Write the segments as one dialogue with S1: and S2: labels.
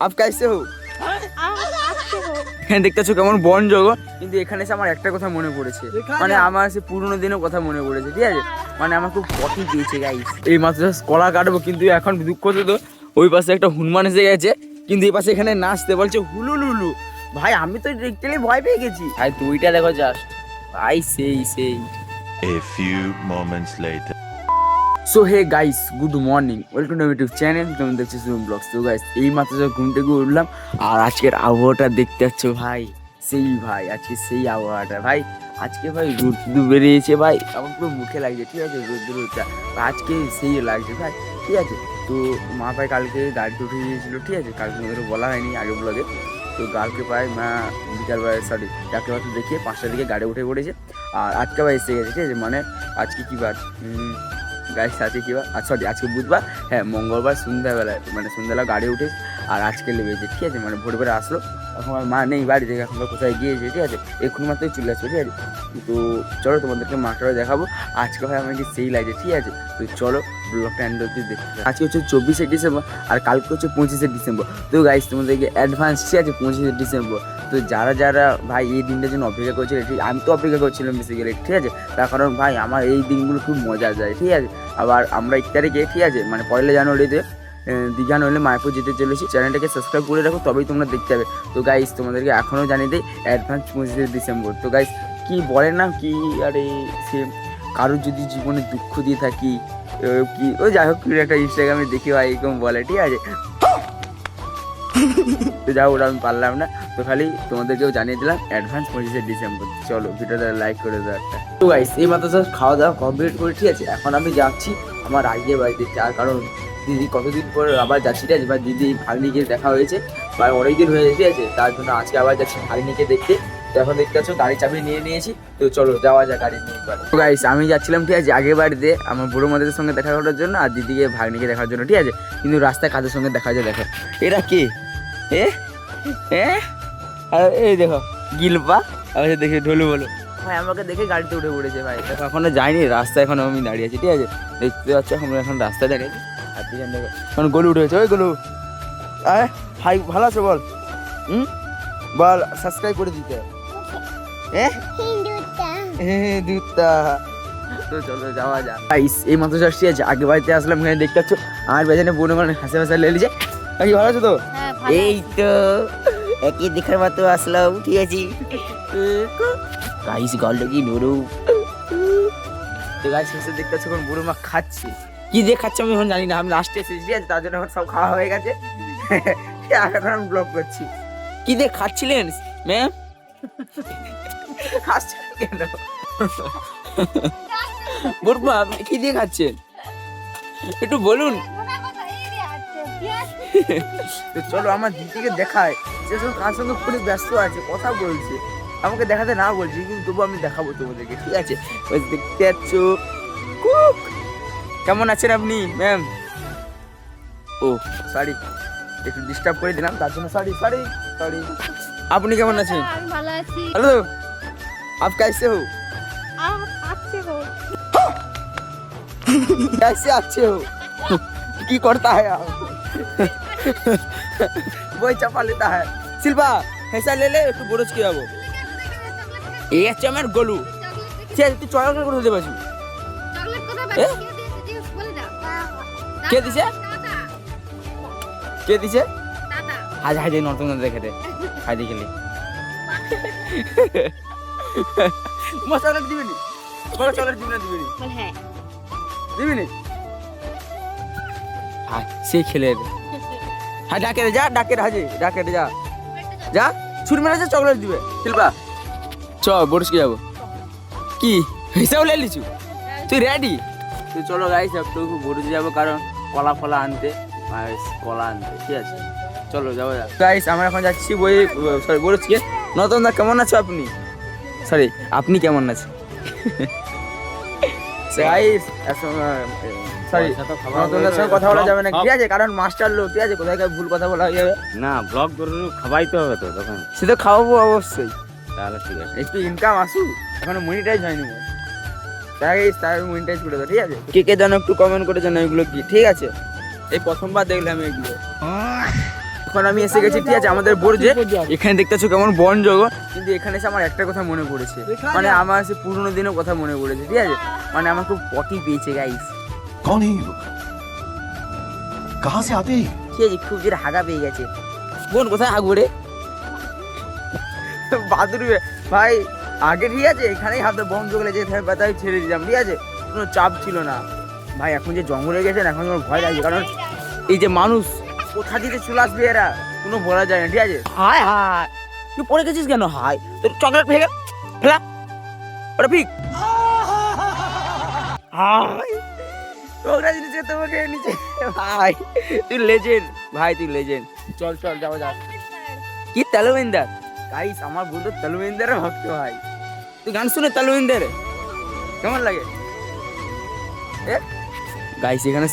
S1: Up কাইসে হো?
S2: আসছে হো
S1: হ্যাঁ দেখতেছো কেমন বন জগৎ কিন্তু এখানে এসে আমার একটা কথা মনে পড়েছে। মানে আমার সে পুরোনো দিনের কথা মনে পড়েছে ঠিক আছে? মানে আমার খুব কটি দিয়েছে গাইস এই মাত্র কলা কাটবো কিন্তু এখন দুঃখ তো ওই পাশে একটা হনুমান এসে গেছে কিন্তু এই পাশে এখানে নাচতে বলছে হুলু লুলু ভাই আমি তো দেখতে ভয় পেয়ে গেছি। ভাই তুইটা দেখো জাস্ট ভাই সেই সেই।
S3: A few moments later.
S1: So hey guys good morning welcome to YouTube channel তুমি দেখছ সুম ব্লগস তো গাইস এই মাত্র ঘুম থেকে উঠলাম, আর আজকের আবহাওয়াটা দেখতে পাচ্ছ ভাই, সেই ভাই, আজকে সেই আবহাওয়াটা। ভাই, আজকে ভাই রোদ্দুর বেরিয়েছে ভাই, আমার পুরো মুখে লাগছে, ঠিক আছে রোদ্দুরটা আজকে সেই লাগছে ভাই, ঠিক আছে। তো মা ভাই কালকে গাড়িতে উঠে গিয়েছিল, ঠিক আছে, কালকে তোমাদের বলা হয়নি আগে ব্লগে। তো কালকে প্রায় মা বিকালবেলা সরি চারটে বাজতে দেখিয়ে পাঁচটার দিকে গাড়ি উঠে পড়েছে। আর আজকে ভাই এসে গেছে, ঠিক আছে মানে আজকে কী বার? গাইস আছে কি বা সরি আজকে বুধবার। হ্যাঁ মঙ্গলবার সন্ধ্যাবেলায় মানে সন্ধ্যাবেলা গাড়ি উঠে, আর আজকে লেগেছে, ঠিক আছে মানে ভোর ভোরে আসলো। এখন আমার মা নেই বাড়ি বাড়িতে, এখন কোথায় গিয়েছে, ঠিক আছে এখন মাত্রই চলে আসবে, ঠিক আছে। তো চলো তোমাদেরকে মাঠটা দেখাবো। আজকে হয় আমাকে সেই লাগছে ঠিক আছে। তো চলো ব্লগটা দেখতে আজকে হচ্ছে চব্বিশে ডিসেম্বর আর কালকে হচ্ছে পঁচিশে ডিসেম্বর। তো গাইস তোমাদেরকে অ্যাডভান্স ঠিক আছে পঁচিশে ডিসেম্বর। তো যারা যারা ভাই এই দিনটার জন্য অপেক্ষা করছিল আমি তো অপেক্ষা করছিলাম বেসিক্যালি ঠিক আছে? তার কারণ ভাই আমার এই দিনগুলো খুব মজা যায়, ঠিক আছে? আবার আমরা এক তারিখে, ঠিক আছে? মানে পয়লা জানুয়ারিতে দীঘা নইলে মায়াপুর যেতে চলেছি। চ্যানেলটাকে সাবস্ক্রাইব করে রাখো, তবেই তোমরা দেখতে পাবে। তো গাইস তোমাদেরকে এখনও জানিয়ে দিই অ্যাডভান্স পঁচিশে ডিসেম্বর। তো গাইস কি বলে না, কি, আরে সে কারোর যদি জীবনে দুঃখ দিয়ে থাকি কি? ও, যাই হোক কি একটা ইনস্টাগ্রামে দেখি ভাই, এরকম বলে, ঠিক আছে? তো যাও ওটা আমি পারলাম না। তো খালি তোমাদেরকেও জানিয়ে দিলাম অ্যাডভান্স পঁচিশে ডিসেম্বর। চলো, ভিডিওটা লাইক করে দাও একটা। তো গাইস এই মাত্র জাস্ট খাওয়া দাওয়া কমপ্লিট করে, ঠিক আছে? এখন আমি যাচ্ছি আমার আজকে বাড়িতে, তার কারণ দিদি কতদিন পর আবার যাচ্ছি, ঠিক আছে? বা দিদি ভাগ্নিকে দেখা হয়েছে, বা অনেকদিন হয়ে ঠিক আছে? তার জন্য আজকে আবার যাচ্ছি ভাগ্নিকে দেখতে। তো এখন দেখতে পাচ্ছ গাড়ি চাবি নিয়ে নিয়েছি। তো চলো যাওয়া যাক গাড়ি নিয়ে। তো গাইস আমি যাচ্ছিলাম ঠিক আছে আগে বাড়িতে আমার বুড়ো মাদের সঙ্গে দেখা করার জন্য আর দিদিকে ভাগ্নিকে দেখার জন্য ঠিক আছে? কিন্তু রাস্তায় কাদের সঙ্গে দেখা যায় দেখো। এরা কে? এ? এ? আর এই দেখো গিলপা। আর দেখে ঢোলু বলো। ভাই আমাকে দেখে গাড়িতে উঠে পড়েছে ভাই। দেখো এখনও যাইনি রাস্তায় এখনও আমি দাঁড়িয়ে আছি ঠিক আছে? দেখতে পাচ্ছ আমরা এখন রাস্তায় দাঁড়িয়ে আর পিছন দেখো এখন গলু উঠেছে ওই গলু। আরে হাই ভালো আছো বল? হুম? বল সাবস্ক্রাইব করে দিতে। হ্যাঁ দুধটা তো চলো যাওয়া যাক। গাইস এই মাত্র যাচ্ছি আছে আগে বাড়িতে আসলাম এখানে দেখতে পাচ্ছ আমার বেজানে বোন মানে হাসে হাসে লেলিছে কি ভালো আছো তো?
S2: হ্যাঁ
S1: এই তো একই দেখার মতো আসলাম ঠিক আছে? গাইস গল্প কি নুরু তো গাইস শেষে দেখতে পাচ্ছ বুড়ো মা খাচ্ছে। কি দিয়ে খাচ্ছে আমি এখন জানি না আমি লাস্টে এসেছি ঠিক আছে? তার জন্য এখন সব খাওয়া হয়ে গেছে। এখন আমি ব্লগ করছি। কি দিয়ে খাচ্ছিলেন ম্যাম হাসছেন কেন বুড়মা আপনি কি দিয়ে খাচ্ছেন? একটু বলুন। তো চলো আমার দিদিকে দেখায় সে সব কার সঙ্গে পুরো ব্যস্ত আছে কথা বলছে। আমাকে দেখাতে না বলছি কিন্তু তবু আমি দেখাবো তোমাদেরকে ঠিক আছে? ওই দেখতে পাচ্ছ? কুক। কেমন আছেন আপনি ম্যাম? ও সরি একটু ডিস্টার্ব করে দিলাম তার জন্য সরি সরি সরি আপনি কেমন আছেন?
S2: আমি ভালো আছি।
S1: हेलो आप कैसे हो
S2: আ- আসছে হো
S1: कैसे अच्छे हो की करता है आप वही चपा लेता है शिल्पा ऐसा ले ले একটু বড় কি যাবো এই হচ্ছে আমার গলু সে তুই চলাচল করে দিতে পারছিস
S2: চকলেট কোথায়
S1: এ?
S2: পাচ্ছি কে দিয়েছে জিজ্ঞেস বলে দাও
S1: কে দিছে?
S2: দাদা
S1: কে দিছে
S2: দাদা
S1: হাজ হাজ নতুন দেখে দে খাই দিয়ে খেলি চকলেট দিবি নি? চকলেট দিবি না দিবি নি?
S2: হ্যাঁ।
S1: দিবি নি? হ্যাঁ সে খেলে হ্যাঁ ডাকে যা ডাকে হাজি ডাকে যা। যা ছুরি মেরে যা চকলেট দিবে। শিল্পা চ কি যাব। কি? হিসাব লে লিচু? তুই রেডি তুই চলো গাইস একটু বরুজে যাব কারণ কলা ফলা আনতে আর কলা আনতে ঠিক আছে? চলো যাব গাইস আমরা এখন যাচ্ছি বই সরি বরুজকে নতুন দা কেমন আছো আপনি? সরি আপনি কেমন আছেন? সরি নতুনদার সঙ্গে কথা বলা যাবে না। ঠিক আছে কারণ মাস্টার লোক ঠিক আছে কোথায় ভুল কথা বলা যাবে?
S4: না ব্লগ খাওয়াইতে হবে তো তখন।
S1: সে তো খাওয়াবো অবশ্যই।
S4: তাহলে ঠিক আছে।
S1: একটু ইনকাম আসুক এখনও মনিটাইজ হয়নি তাই তাই মনিটাইজ করে ঠিক আছে? কে কে জানো একটু কমেন্ট করে জানো এগুলো কি? ঠিক আছে। এই প্রথমবার দেখলাম এগুলো। এখন আমি এসে গেছি ঠিক আছে আমাদের বোর্জে এখানে দেখতেছো কেমন বন জগৎ কিন্তু এখানে এসে আমার একটা কথা মনে পড়েছে। মানে আমার সে পুরোনো দিনের কথা মনে পড়েছে ঠিক আছে? মানে আমার খুব পটি পেয়েছে গাইস
S5: কোন এই লোক কাহা সে আতে
S1: ঠিক আছে খুব জোরে হাগা পেয়ে গেছে। বোন কোথায় হাগু রে? বাদুর ভাই আগে ঠিক আছে এখানেই হাতে বন জঙ্গলে যেতে হবে তাই ছেড়ে দিলাম ঠিক আছে? কোনো চাপ ছিল না। ভাই এখন যে জঙ্গলে গেছেন এখন আমার ভয় লাগছে কারণ এই যে মানুষ কোথা দিতে চলে আসবে এরা? কোনো বলা যায় না, ঠিক আছে? হায় হায়, তুই পড়ে গেছিস কেন? হায়, তোর চকলেট গেল। ফেলা। ওটা ফিক। তোমাকে নিচে। ভাই, তুই ভাই, তুই চল চল কি আমার ভক্ত তুই গান কেমন লাগে?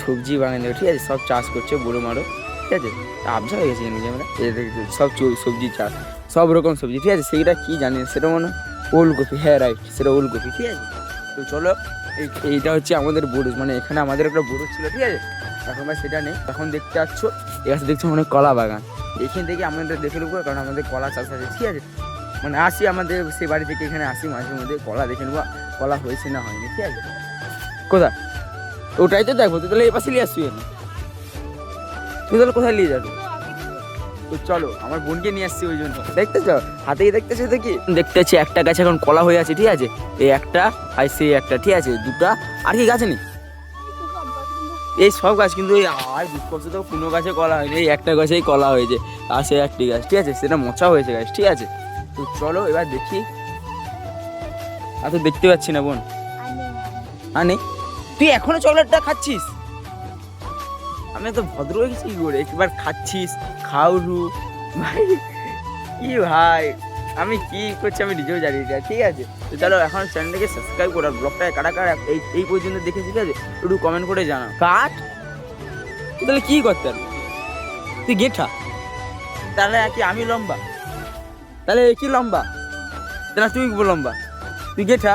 S1: সবজি বাগান ঠিক আছে? সব চাষ করছে, বুড়ো মারো। ঠিক আছে? আবজা হয়ে গেছে নাকি আমরা সব সবজি চাষ, সব রকম সবজি, ঠিক আছে? সেইটা কী জানি সেটা মনে হয় ওলকপি হ্যাঁ রাইট সেটা ওলকপি, ঠিক আছে? তো চলো, এই- এইটা হচ্ছে আমাদের বুরুজ মানে এখানে আমাদের একটা বুরুজ ছিল, ঠিক আছে? এখন ভাই সেটা নেই, এখন দেখতে পাচ্ছ এখানে দেখছ অনেক কলা বাগান। এখান থেকে আমাদের দেখে নেব, কারণ আমাদের কলা চাষ আছে, ঠিক আছে? মানে আসি আমাদের সেই বাড়ি থেকে এখানে আসি, মাঝে মধ্যে কলা দেখে নেব, কলা হয়েছে না হয়নি, ঠিক আছে? কোথায়? ওটাই তো দেখব তুই তাহলে এই পাশে নিয়ে আসবি তুই তাহলে কোথায় নিয়ে যাবি? তো চলো আমার বোনকে নিয়ে আসছি ওই জন্য। দেখতেছো? হাতেই দেখতেছো তো কি দেখতেছি একটা গাছে এখন কলা হয়ে আছে ঠিক আছে? এই একটা আর সেই একটা ঠিক আছে? দুটা। আর কি গাছ নেই? এই সব গাছ কিন্তু এই আর দুঃখ তো কোনো গাছে কলা হয়নি এই একটা গাছেই কলা হয়েছে আর সে একটি গাছ ঠিক আছে? সেটা মোচা হয়েছে গাছ ঠিক আছে? তো চলো এবার দেখি। আর তো দেখতে পাচ্ছি না বোন। আর নেই তুই এখনও চকলেটটা খাচ্ছিস? আমি তো ভদ্র হয়ে গেছি কি করে? একবার খাচ্ছিস খাওরু ভাই কি ভাই? আমি কি করছি আমি নিজেও জানি না ঠিক আছে? তো চলো এখন চ্যানেলটাকে সাবস্ক্রাইব করো আর ব্লগটাকে কারা কারা এই এই পর্যন্ত দেখে ঠিক আছে? একটু কমেন্ট করে জানা কাট? তুই তাহলে কি করতে পারবি তুই গেঠা? তাহলে কি আমি লম্বা? তাহলে এ কি লম্বা? তাহলে তুই লম্বা? তুই গেঠা?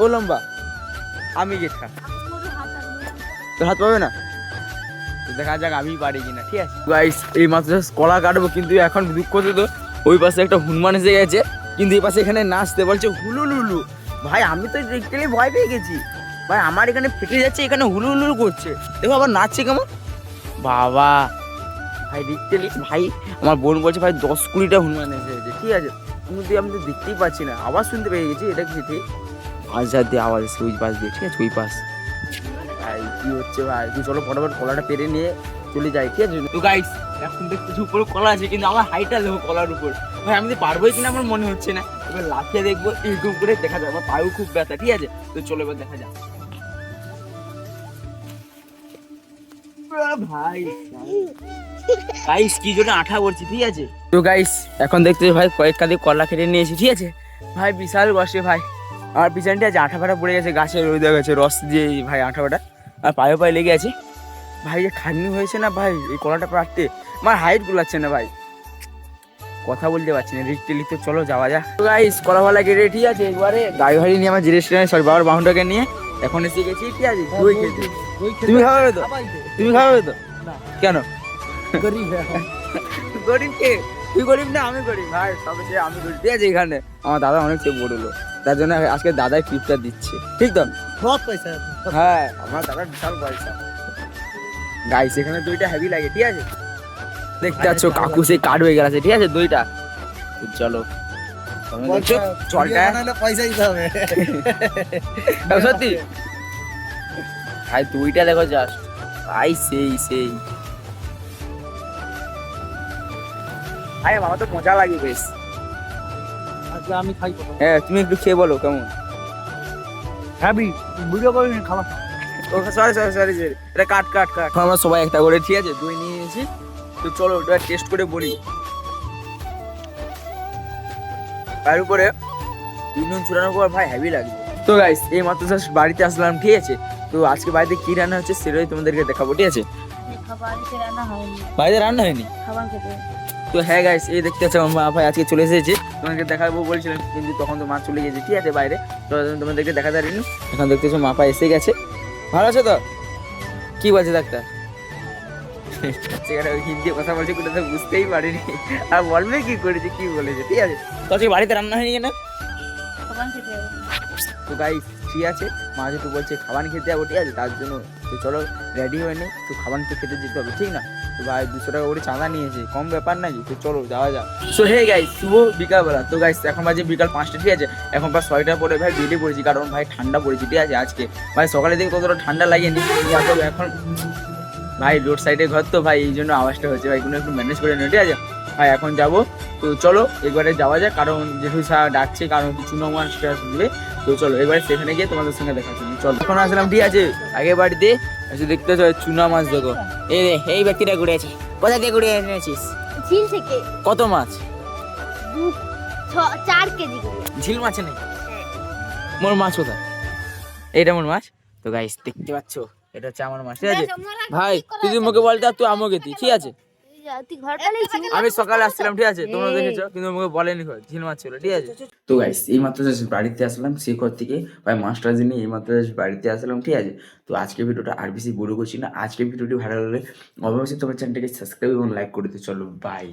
S1: ও লম্বা? আমি গেঠা। তোর হাত পাবে না? দেখা যাক আমি পারি কিনা, ঠিক আছে? গাইস এই মাত্র কলা কাটবো, কিন্তু এখন দুঃখ তো, ওই পাশে একটা হনুমান এসে গেছে, কিন্তু এই পাশে এখানে নাচতে বলছে হুলুলুলু। ভাই, আমি তো দেখতে ভয় পেয়ে গেছি। ভাই, আমার এখানে ফেটে যাচ্ছে, এখানে হুলুলুলু করছে। দেখো আবার নাচছে কেমন? বাবা! ভাই, দেখতে ভাই, আমার বোন বলছে, ভাই, দশ কুড়িটা হনুমান এসে গেছে, ঠিক আছে? কিন্তু আমি তো দেখতেই পাচ্ছি না। আওয়াজ শুনতে পেয়ে গেছি, এটা কি ঠিক? আজাদ দিয়ে, আওয়াজ এসে ওই পাশ দিয়ে, ঠিক আছে, ওই পাশ। কি হচ্ছে ভাই? তুই চলো ফটাফট কলাটা পেরে নিয়ে চলে যাই, ঠিক আছে? তো গাইস এখন দেখতেছি উপরে কলা আছে, কিন্তু আমার হাইটটা দেখো কলার উপর। ভাই, আমি পারবোই কিনা আমার মনে হচ্ছে না। এবার লাফিয়ে দেখব এরকম করে দেখা যাবে আমার পায়েও খুব ব্যথা, ঠিক আছে? তো চলো এবার দেখা যাক। ভাই গাইস কি জন্য আঠা করছি, ঠিক আছে? তো গাইস এখন দেখতে ভাই, কয়েক কলা কেটে নিয়েছি, ঠিক আছে? ভাই, বিশাল বসে, ভাই। আমার পিছনটা আছে আঠা ফাটা পড়ে গেছে, গাছের রোদ গেছে রস দিয়ে, ভাই, আঠা ফাটা। আর পায়ে পায়ে লেগে আছে। ভাই যে খাটনি হয়েছে না ভাই এই কলাটা পাড়তে। আমার হাইট গুলাচ্ছে না ভাই। কথা বলতে পারছি না লিখতে লিখতে চলো যাওয়া যা গাইস কলাওয়ালা কেটে ঠিক আছে একবারে গাড়ি ভাড়ি নিয়ে আমার জিনিস সরি বাবার বাহুটাকে নিয়ে। এখন এসে গেছি ঠিক আছে দই খেতে। তুমি খাবে তো? তুমি খাবে তো? কেন? গরিব। কে? তুই গরিব না আমি গরিব। ভাই সবে আমি গরিব। ঠিক আছে এখানে। আমার দাদা অনেক বড় লোক তার জন্য আজকে দাদাই ক্লিপটা দিচ্ছে। ঠিক তো? হ্যাঁ আমার দুইটা হেভি লাগে ঠিক আছে? দেখতে কাকু সেই হয়ে গেছে ঠিক আছে? দুইটা। চলো। সত্যি? দুইটা দেখো ভাই সেই সেই। আরে তো মজা লাগে বেশ।
S6: আমি খাই
S1: হ্যাঁ তুমি একটু খেয়ে বলো কেমন?
S6: হ্যাবি ভিডিও করে খাওয়া
S1: ও সরি সরি সরি সরি এটা কাট কাট কাট। এখন আমরা সবাই একটা করে ঠিক আছে? দই নিয়ে নিয়েছি। তো চলো ওটা টেস্ট করে বলি। তার উপরে নুন ছুটানোর পর ভাই হেভি লাগবে। তো গাইস এই মাত্র জাস্ট বাড়িতে আসলাম ঠিক আছে? তো আজকে বাড়িতে কি রান্না হচ্ছে সেটাই তোমাদেরকে দেখাবো ঠিক আছে?
S2: খাবার রান্না হয়নি।
S1: বাড়িতে রান্না হয়নি?
S2: খাবার খেতে।
S1: তো হ্যাঁ গাইস এই দেখতে পাচ্ছ আমার মা ভাই আজকে চলে এসেছে। তোমাকে দেখাবো বলছিলাম কিন্তু তখন তো মা চলে গেছে ঠিক আছে বাইরে। তো তোমাদেরকে দেখা যায়নি এখন দেখতে দেখতেছো মা পা এসে গেছে। ভালো আছো তো? কি বলছে ডাক্তার? সেখানে হিন্দি কথা বলছে কোনো তো বুঝতেই পারিনি। আর বলবে কি করেছে কি বলেছে ঠিক আছে? তো আজকে বাড়িতে রান্না হয়নি কেন? তো গাই ঠিক আছে মা যেহেতু বলছে খাবার খেতে যাব ঠিক আছে তার জন্য তো চলো রেডি হয়ে নে তো খাবার তো খেতে যেতে হবে, ঠিক না? তো ভাই দুশো টাকা করে চাঁদা নিয়েছে, কম ব্যাপার নাকি তো চলো যাওয়া যাক। সো হে গাই শুভ বিকালবেলা। তো গাইস এখন বাজে বিকাল পাঁচটা, ঠিক আছে? এখন প্রায় ছয়টার পরে ভাই বেরিয়ে পড়েছি, কারণ ভাই ঠান্ডা পড়েছি, ঠিক আছে, আজকে। ভাই সকালে দিকে কতটা ঠান্ডা লাগেনি এখন ভাই রোড সাইডে ঘর তো, ভাই এই জন্য আওয়াজটা হচ্ছে, ভাই কোনো একটু ম্যানেজ করে নিও, ঠিক আছে? ভাই, এখন যাব। তো চলো এবারে যাওয়া যাক, কারণ স্যার ডাকছে, কারণ কিছু নমান দিবে তো চলো এবারে সেখানে গিয়ে তোমাদের সঙ্গে দেখা হচ্ছে চলো। এখন আসলাম ঠিক আছে? আগে বাড়িতে এসে দেখতে পাচ্ছ চুনা মাছ দেখো। এই রে এই ব্যক্তিটা ঘুরে আছে। কোথা দিয়ে ঘুরে এনেছিস?
S2: ঝিল থেকে।
S1: কত মাছ?
S2: চার কেজি
S1: ঝিল মাছ নেই? মোর মাছ কোথায়? এইটা মোর মাছ? তো গাইস দেখতে পাচ্ছ? এটা হচ্ছে আমার মাছ ঠিক আছে? ভাই তুই মুখে বলতে তুই আমাকে দি ঠিক আছে? আমি সকালে আসছিলাম ঠিক আছে? তোমরা দেখেছ কিন্তু আমাকে বলেনি কই, ঝিল মাছ ছিল ঠিক আছে? তো গাইস এই মাত্র বাড়িতে আসলাম সেই ঘর থেকে ভাই মাস্টার দিনে এই মাত্র বাড়িতে আসলাম ঠিক আছে? তো আজকে ভিডিওটা আর বেশি বড় করছি না। আজকে ভিডিওটি ভালো লাগলে অবশ্যই তোমার চ্যানেলটাকে সাবস্ক্রাইব এবং লাইক করে দিতে চলো বাই